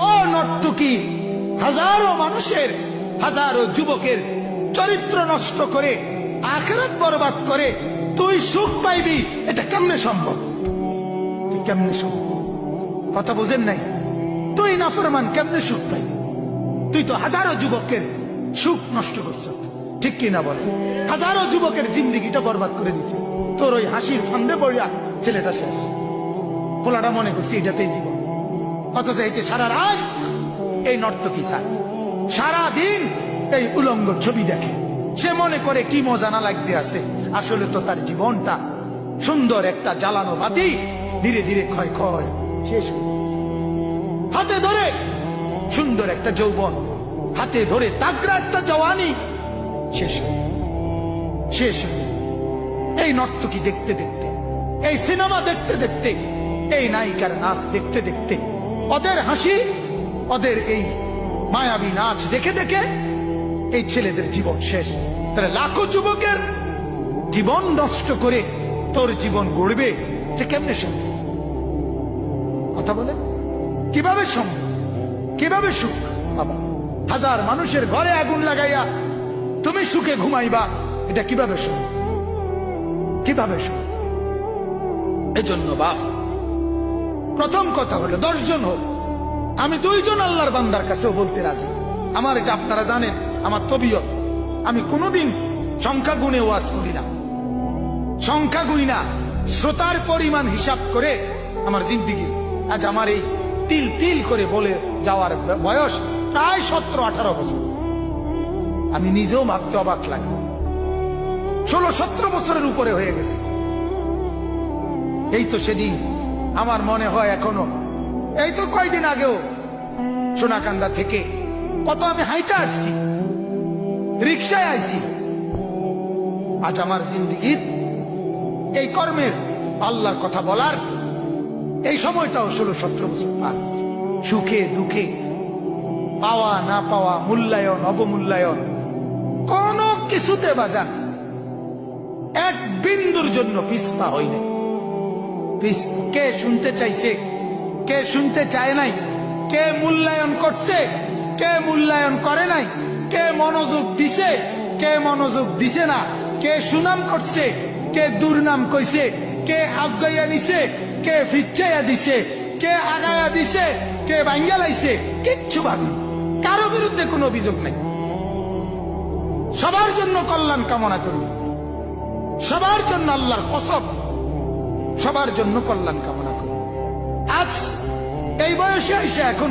ও হাজারো মানুষের, হাজারো যুবকের চরিত্র নষ্ট করে, আখেরাত বরবাদ করে, তুই সুখ পাইবি, এটা কেমনে সম্ভব? কেমনে সম্ভব কথা বোঝেন নাই? তুই নাফরমান কেমনে সুখ পাইবি? তুই তো হাজারো যুবকের সুখ নষ্ট করছ ঠিক কি না বলে হাজারো যুবকের জিন্দিগিটা বরবাদ করে দিছে। তোর ওই হাসির ফান্দে পড়িয়া ছেলেটা শেষ। পোলাটা মনে করছি এটাতেই জীবন। অথচ এতে সারা রাত, এই নর্তকী সারা দিন এই উলঙ্গ ছবি দেখে। সে মনে করে কি মজা না লাগতে আছে। আসলে তো তার জীবনটা সুন্দর একটা জ্বালানো বাতি, ধীরে ধীরে ক্ষয় ক্ষয় শেষ হাতে ধরে সুন্দর একটা যৌবন, হাতে ধরে তাগড়া একটা জওয়ানি শেষ শেষ এই নর্তকী দেখতে দেখতে, এই সিনেমা দেখতে দেখতে, এই নায়িকার নাচ দেখতে দেখতে ওদের হাসি, ওদের এই মায়াবী নাচ দেখে দেখে এই ছেলেদের জীবন শেষ। তাহলে লাখো যুবকের জীবন নষ্ট করে তোর জীবন গড়বে, এটা কেমনে সম্ভব? কথা বলে? কীভাবে সম্ভব? কীভাবে সুখ? বাবা, হাজার মানুষের ঘরে আগুন লাগাইয়া তুমি সুখে ঘুমাইবা, এটা কীভাবে সম্ভব? কীভাবে সম্ভব? এজন্য বাপ প্রথম কথা হলো দশজন হোক। আমি দুইজন আল্লাহর বান্দার কাছেও বলতে রাজি। আমার এটা আপনারা জানেন, আমার তবিয়ত। আমি কোনোদিন সংখ্যা গুণে ওয়াজ করি না। সংখ্যা গুনি না, শ্রোতার পরিমাণ হিসাব করে আমার জিন্দিগি। আজ আমার এই তিল তিল করে বলে যাওয়ার বয়স প্রায় সতেরো, আঠারো বছর। আমি নিজেও ভাবতে অবাক লাগে। ষোলো, সতেরো বছরের উপরে হয়ে গেছে। এই তো সেদিন আমার মনে হয় এখনও। এই তো কয়দিন আগেও সোনাকান্দা থেকে। কত আমি হাইটা আসছি, রিক্সায় আসছি আজ আমার জিন্দিগির এই কর্মের আল্লাহর কথা বলার এই সময়টাও ষোলো সতেরো বছর পার সুখে, দুঃখে, পাওয়া, না পাওয়া, মূল্যায়ন, অবমূল্যায়ন, কোন কিছুতে বাজান এক বিন্দুর জন্য পিসপা হই নাই। কে শুনতে চাইছে, কে শুনতে চায় নাই, কে মূল্যায়ন করছে, কে মূল্যায়ন করে নাই, কে মনোযোগ দিছে, কে মনোযোগ দিছে না, কে সুনাম করছে, কে দুর্নাম কইছে, কে আগাইয়া নিছে, কে ফিচ্ছাইয়া দিছে, কে আগায়া দিছে, কে ভাঙ্গা লাইছে, কিচ্ছু ভাবি কারও বিরুদ্ধে কোনো অভিযোগ নাই। সবার জন্য কল্যাণ কামনা করি। সবার জন্য আল্লাহর কসব। সবার জন্য কল্যাণ কামনা করি। আজ এই বয়সে এসে এখন